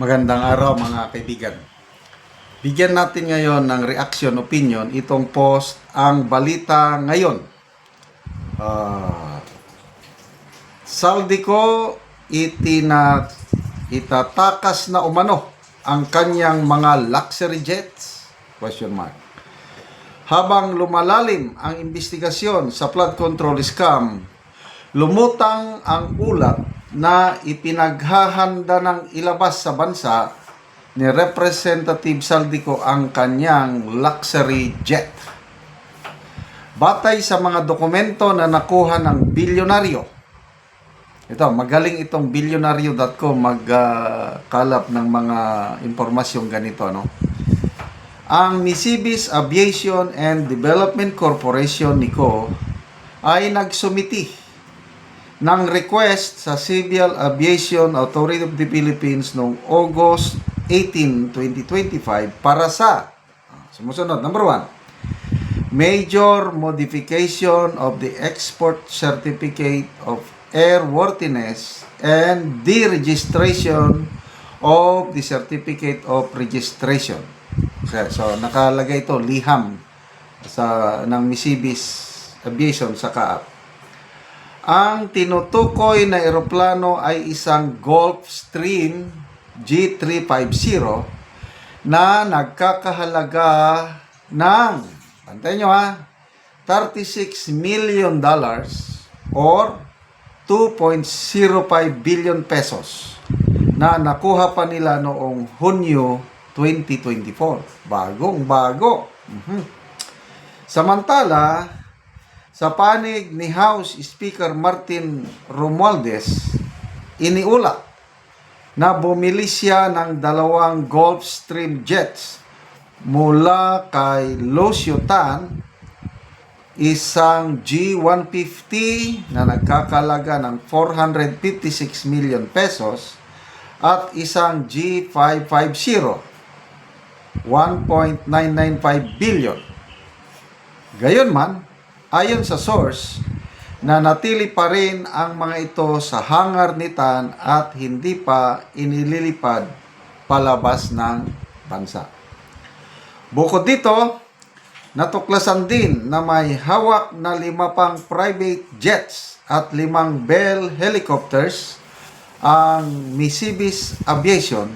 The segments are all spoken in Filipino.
Magandang araw mga kaibigan. Bigyan natin ngayon ng reaction, opinion, itong post, ang balita ngayon. Ah, Saldico itina, itatakas na umano ang kanyang mga luxury jets? Question mark. Habang lumalalim ang investigasyon sa flood control scam, lumutang ang ulat na ipinaghahanda ng ilabas sa bansa ni Representative Saldico ang kanyang luxury jet. Batay sa mga dokumento na nakuha ng bilyonaryo, ito, magaling itong bilyonaryo.com magkalap ng mga impormasyong ganito, no? Ang Nisibis Aviation and Development Corporation, NICO, ay nagsumiti ng request sa Civil Aviation Authority of the Philippines noong August 18, 2025 para sa ah, sumusunod, number one, major modification of the export certificate of airworthiness and deregistration of the certificate of registration. So, so nakalagay ito liham sa ng Misibis Aviation sa Kaap. Ang tinutukoy na eroplano ay isang Gulfstream G350 na nagkakahalaga ng, pantay nyo ha, 36 million dollars or 2.05 billion pesos na nakuha pa nila noong Hunyo 2024. Bagong bago. Mhm. Samantala, sa panig ni House Speaker Martin Romualdez, iniulat na bumili siya ng dalawang Gulfstream jets mula kay Lucio Tan, isang G150 na nagkakalaga ng 456 million pesos at isang G550 1.995 billion. Gayunman, ayon sa source, na natili pa rin ang mga ito sa hangar ni Tan at hindi pa inililipad palabas ng bansa. Bukod dito, natuklasan din na may hawak na lima pang private jets at limang Bell helicopters ang Misibis Aviation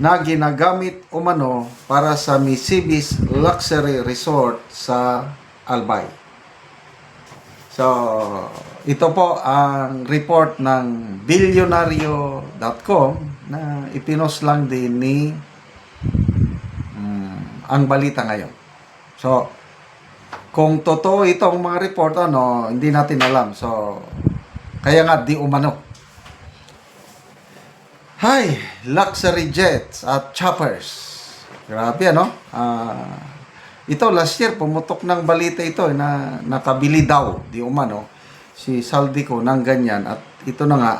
na ginagamit umano para sa Misibis Luxury Resort sa Albay. So, ito po ang report ng billionario.com na ipinos lang din ni mm, ang balita ngayon. So, kung totoo itong mga report, ano, hindi natin alam. So, kaya nga di umano. Hi, luxury jets at choppers. Grabe ano? Ah, ito last year pumutok ng balita ito eh, na nakabili daw di umano si Saldico ng ganyan at ito na nga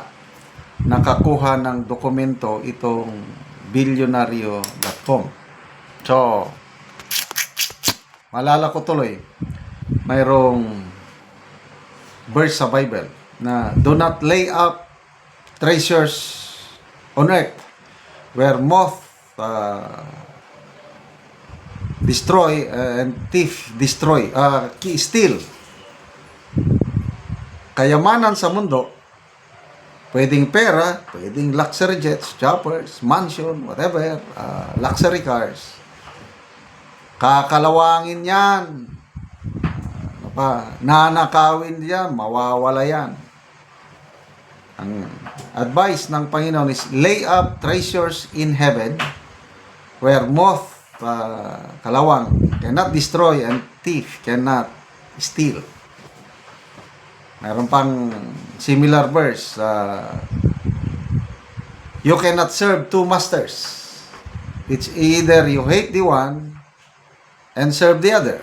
nakakuha ng dokumento itong billionario.com. So, malala ko tuloy, mayroong verse sa Bible na do not lay up treasures on earth where moth uh, destroy uh, and thief destroy uh, steal. Kayamanan sa mundo pwedeng pera pwedeng luxury jets choppers mansion whatever uh, luxury cars. Kakalawangin yan. Ano pa? Nanakawin yan mawawala yan. Ang advice ng Panginoon is lay up treasures in heaven where moth, uh, kalawang, cannot destroy and thief cannot steal. Meron pang similar verse. Uh, you cannot serve two masters. It's either you hate the one and serve the other.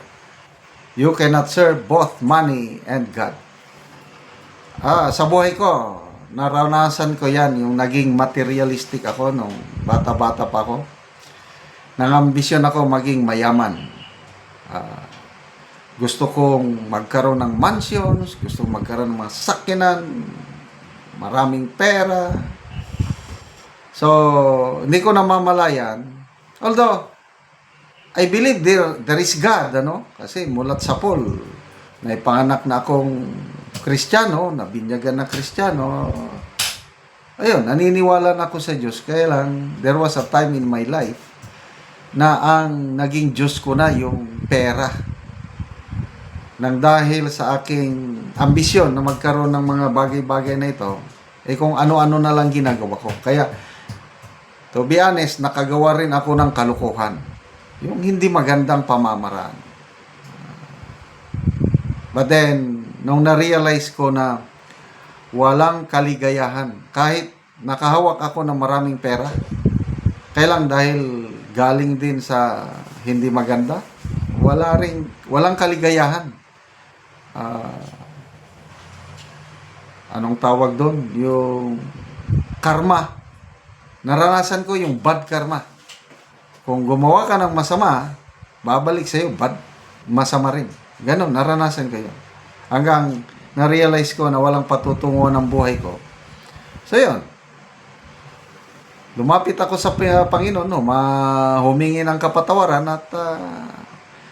You cannot serve both money and God. Ah, sa buhay ko, naranasan ko yan, yung naging materialistic ako nung bata-bata pa ako. Nangambisyon ako maging mayaman. Ah, gusto kong magkaroon ng mansions, gusto kong magkaroon ng mga sakyanan, maraming pera. So, hindi ko namamalayan. Although, I believe there, there is God, ano? Kasi mulat sa Paul, na ipanganak na akong Kristiyano, nabinyagan na Kristiyano. Ayun, naniniwala na ako sa Diyos. Kaya lang, there was a time in my life na ang naging Diyos ko na yung pera. Nang dahil sa aking ambisyon na magkaroon ng mga bagay-bagay na ito, eh kung ano-ano na lang ginagawa ko. Kaya, to be honest, nakagawa rin ako ng kalukuhan. Yung hindi magandang pamamaraan. But then, nung na-realize ko na walang kaligayahan, kahit nakahawak ako ng maraming pera, kailang dahil galing din sa hindi maganda, wala ring, walang kaligayahan. Ah, anong tawag doon? Yung karma. Naranasan ko yung bad karma. Kung gumawa ka ng masama, babalik sa'yo bad, masama rin. Ganon, naranasan ko yun. Hanggang na-realize ko na walang patutungo ng buhay ko. So, yun. Lumapit ako sa Panginoon, no, humingi ng kapatawaran at ah,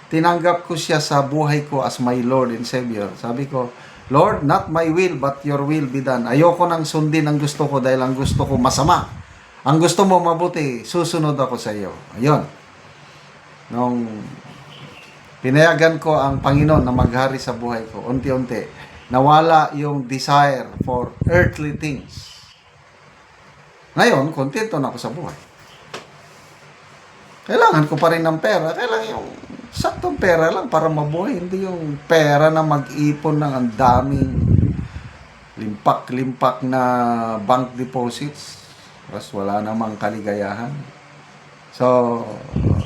tinanggap ko siya sa buhay ko as my Lord and Savior. Sabi ko, Lord, not my will, but your will be done. Ayoko nang sundin ang gusto ko dahil ang gusto ko masama. Ang gusto mo mabuti, susunod ako sa iyo. Ayun. Nung pinayagan ko ang Panginoon na maghari sa buhay ko, unti-unti, nawala yung desire for earthly things. Ngayon, kontento na ako sa buhay. Kailangan ko pa rin ng pera. Kailangan yung saktong pera lang para mabuhay. Hindi yung pera na mag-ipon ng ang daming limpak-limpak na bank deposits. Tapos wala namang kaligayahan. So,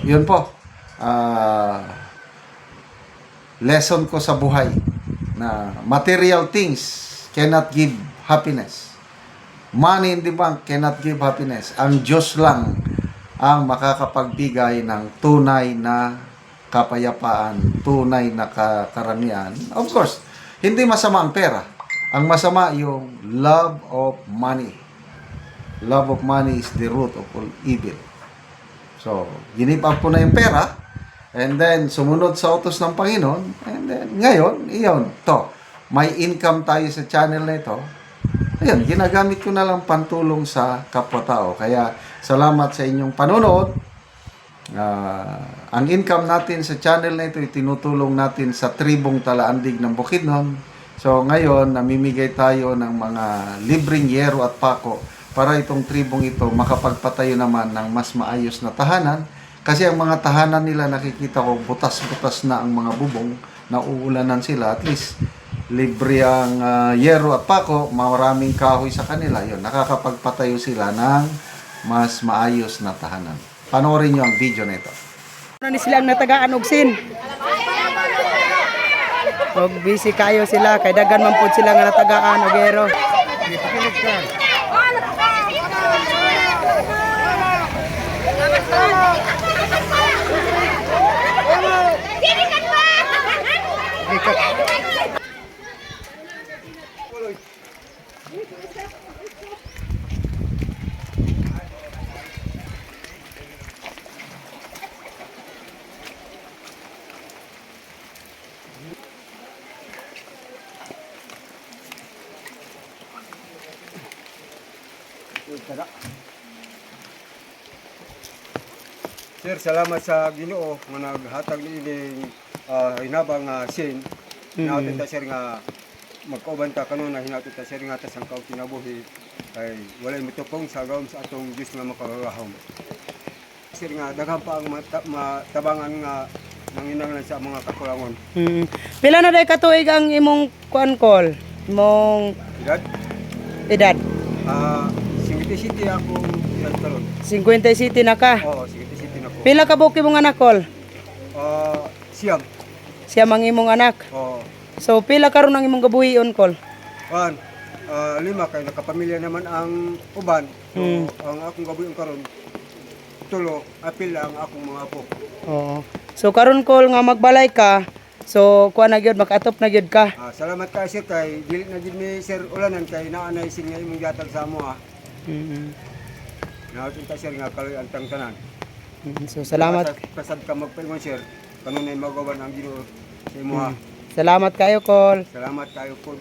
yun po. Ah, lesson ko sa buhay na material things cannot give happiness. Money in the bank cannot give happiness. Ang Diyos lang ang makakapagbigay ng tunay na kapayapaan, tunay na ka- karamihan. Of course, hindi masama ang pera. Ang masama yung love of money. Love of money is the root of all evil. So, ginip up ko na yung pera, and then sumunod sa utos ng Panginoon, and then ngayon, iyon, to, may income tayo sa channel na ito, Ayun, ginagamit ko na lang pantulong sa kapwa-tao. Kaya, salamat sa inyong panonood. Ah, ang income natin sa channel na ito, tinutulong natin sa tribong Talaandig ng Bukidnon. So, ngayon, namimigay tayo ng mga libreng yero at pako para itong tribong ito makapagpatayo naman ng mas maayos na tahanan. Kasi ang mga tahanan nila, nakikita ko, butas-butas na ang mga bubong, nauulanan sila. At least, libre ang ah, yero at pako, maraming kahoy sa kanila. Yun, nakakapagpatayo sila ng mas maayos na tahanan. Panoorin nyo ang video na ito. Ano ni silang natagaan og busy kayo sila kay dagan man pud sila nga natagaan og Tara. Sir, salamat sa Ginoo nga naghatag ni ining uh, ah, hinabang uh, sin. Mm. Hinatid ta sir nga magkauban ta kanon na hinatid ta sir nga tas ang kao kinabuhi kay walay mitupong sa gawom sa atong Dios nga makakahom. Sir nga daghan pa ang mata, matabangan nga nanginanglan sa mga kakulangon. Mm. Pila na day katuig ang imong kuan call? Imong edad? Edad. Ah, uh, 57 ako nagkaroon. 57 na ka? Oo, 57 na po. Pila ka buki mong anak, Kol? Uh, ah, siyam. Siyam ang imong anak? Oo. So, pila karon ang imong gabuhion, Kol? One. Uh, ah, lima kay nakapamilya naman ang uban. So, hmm. ang akong gabuhion karon tulo, ah, apil ang akong mga apo. Oo. So, karon Kol, nga magbalay ka, So, kuha na gyud makatop na gyud ka. Ah, salamat ka sir kay dili na gyud mi sir ulanan kay naa na sing imong yatag sa amo ah. Mm. Hinaot ta sir nga kaloy antang tanan. Mm, So salamat. Kasad, ka magpaingon sir. Kanunay magawan ang Ginoo sa imo ha. Salamat kayo, Kol. Salamat kayo po.